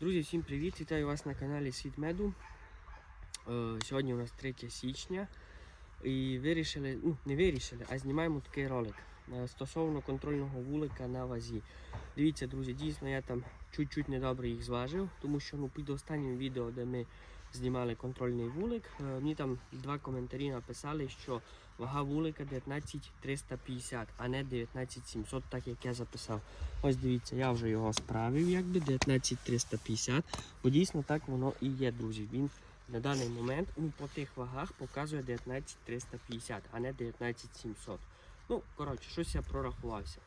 Друзі, всім привіт! Вітаю вас на каналі Світ Меду. Е, Сьогодні у нас 3 січня. І вирішили, ну не вирішили, а знімаємо такий ролик е, стосовно контрольного вулика на вазі. Дивіться, друзі, дійсно я там чуть-чуть недобре їх зважив, тому що ну, під останнім відео, де ми знімали контрольний вулик, е, мені там два коментарі написали, що вага вулика 19350, а не 19700, так як я записав. Ось дивіться, я вже його справив, якби 19350. Бо дійсно так воно і є, друзі. Він на даний момент по тих вагах показує 19350, а не 19700. Ну, коротше, щось я прорахувався.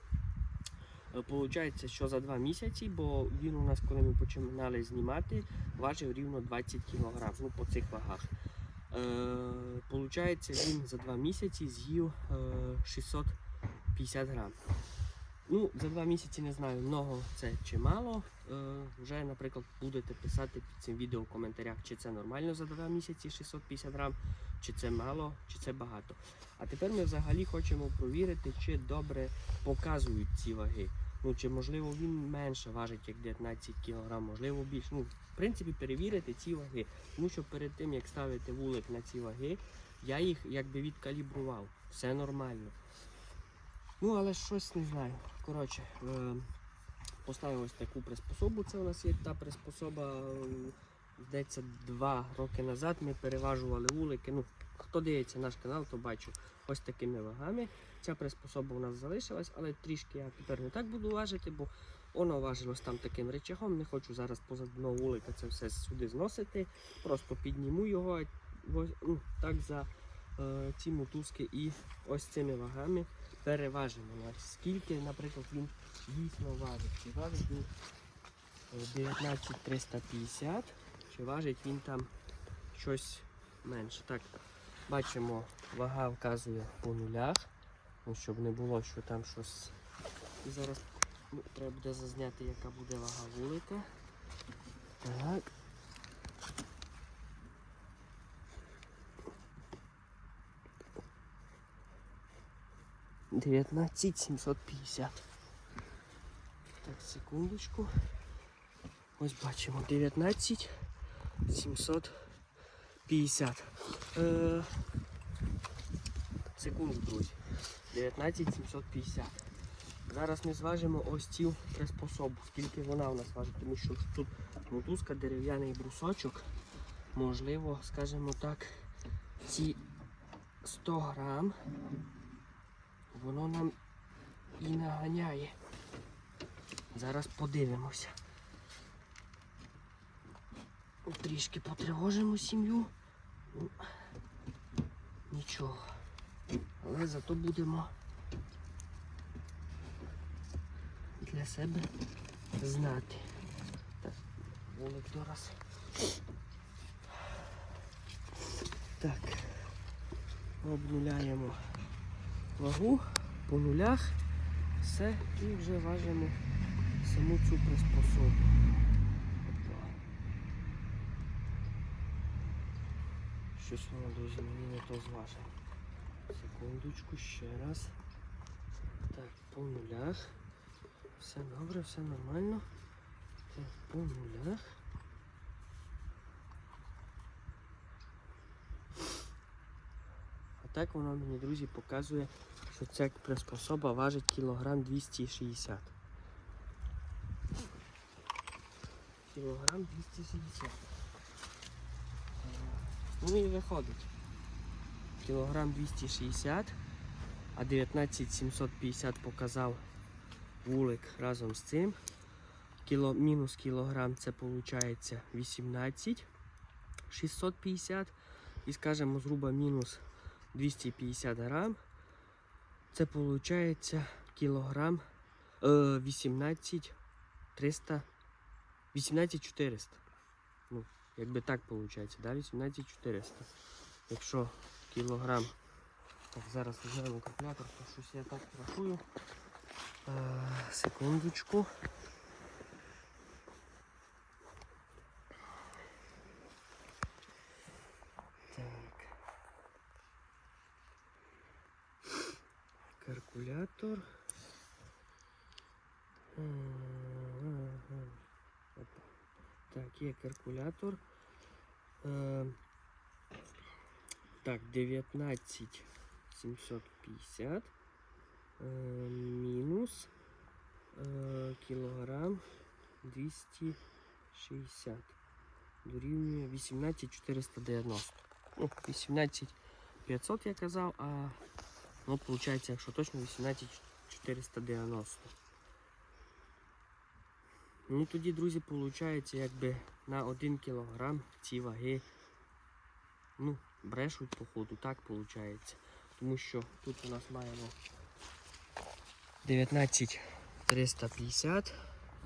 Е, Получається, що за два місяці, бо він у нас, коли ми починали знімати, важив рівно 20 кг ну, по цих вагах. Е, Получається, він за два місяці з'їв е, 650 грам. Ну, за два місяці не знаю, много це чи мало. Е, вже, наприклад, будете писати під цим відео в коментарях, чи це нормально за два місяці 650 грам, чи це мало, чи це багато. А тепер ми взагалі хочемо провірити, чи добре показують ці ваги. Ну, чи можливо він менше важить, як 19 кг, можливо більше. Ну, в принципі, перевірити ці ваги. Тому що перед тим, як ставити вулик на ці ваги, я їх якби відкалібрував. Все нормально. Ну, але щось не знаю. Коротше, е, поставив ось таку приспособу. Це у нас є та приспособа. е, Здається, два роки назад ми переважували вулики. Ну, хто дивиться наш канал, то бачу ось такими вагами. Ця приспособа у нас залишилась, але трішки я тепер не так буду важити, бо воно важилось там таким речагом. Не хочу зараз поза дно вулика це все сюди зносити. Просто підніму його ну, так за е, ці мотузки і ось цими вагами переважимо. Скільки, наприклад, він дійсно важить. Чи важить він е, 19350, чи важить він там щось менше. Так, бачимо, вага вказує по нулях, ну, щоб не було, що там щось. І зараз ну, треба буде зазняти, яка буде вага вулика. Так. Дев'ятнадцять сімсот п'ятдесят. Так, секундочку. Ось бачимо 19 750. Е, секунду, друзі. 19 750. Зараз ми зважимо ось цю приспособу, скільки вона у нас важить, тому що тут мотузка, дерев'яний брусочок. Можливо, скажімо так, ці 100 грам воно нам і наганяє. Зараз подивимося. Трішки потривожимо сім'ю. Нічого. Але зато будемо для себе знати. Так, вулик дораз. Так. Обнуляємо вагу по нулях. Все і вже важимо саму цю приспособу. Щось воно, друзі, мені не то зважив. Секундочку, ще раз. Так, по нулях. Все добре, все нормально. Так, по нулях. А так воно мені, друзі, показує, що ця приспособа важить кілограм 260. Кілограм 260. Ну і виходить. Кілограм 260, а 19750 показав вулик разом з цим. Кіло, мінус кілограм це виходить 18 650. І скажемо, зруба мінус 250 грам. Це виходить кілограм е, 18 300 18 400. Ну, якби так виходить, да? 18 400. Якщо кілограм. Так, зараз візьмемо калькулятор, то щось я так рахую. Е, секундочку. Так. Калькулятор. Так, є калькулятор. Е, так, 19 750 е, мінус е, кілограм 260 дорівнює 18 490. Ну, 18 500 я казав, а ну, виходить, якщо точно 18 490. Ну тоді, друзі, виходить, якби на 1 кілограм ці ваги ну, брешуть по ходу, так виходить. Тому що тут у нас маємо 19 350,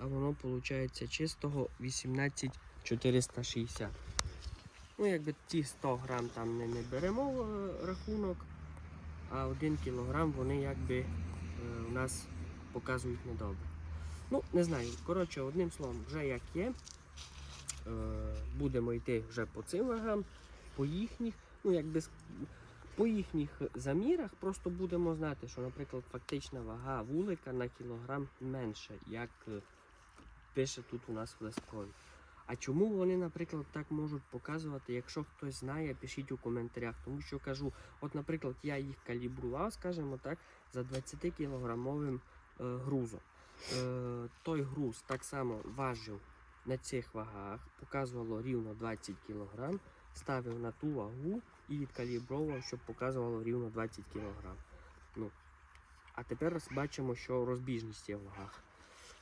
а воно виходить чистого 18 460. Ну, якби ті 100 грам там не, не беремо в е, рахунок, а 1 кілограм вони якби е, у нас показують недобре. Ну, не знаю. Коротше, одним словом, вже як є. Е, будемо йти вже по цим вагам, по їхніх, ну якби по їхніх замірах просто будемо знати, що, наприклад, фактична вага вулика на кілограм менша, як е, пише тут у нас в листкові. А чому вони, наприклад, так можуть показувати? Якщо хтось знає, пишіть у коментарях. Тому що кажу, от, наприклад, я їх калібрував, скажімо так, за 20 кілограмовим е, грузом. Е, той груз так само важив на цих вагах, показувало рівно 20 кг, ставив на ту вагу і відкалібровував, щоб показувало рівно 20 кг. Ну, а тепер бачимо, що розбіжність є в вагах.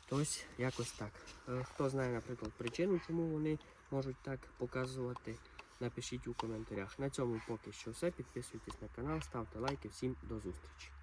Тобто якось так. Е, Хто знає, наприклад, причину, чому вони можуть так показувати, напишіть у коментарях. На цьому поки що все. Підписуйтесь на канал, ставте лайки. Всім до зустрічі.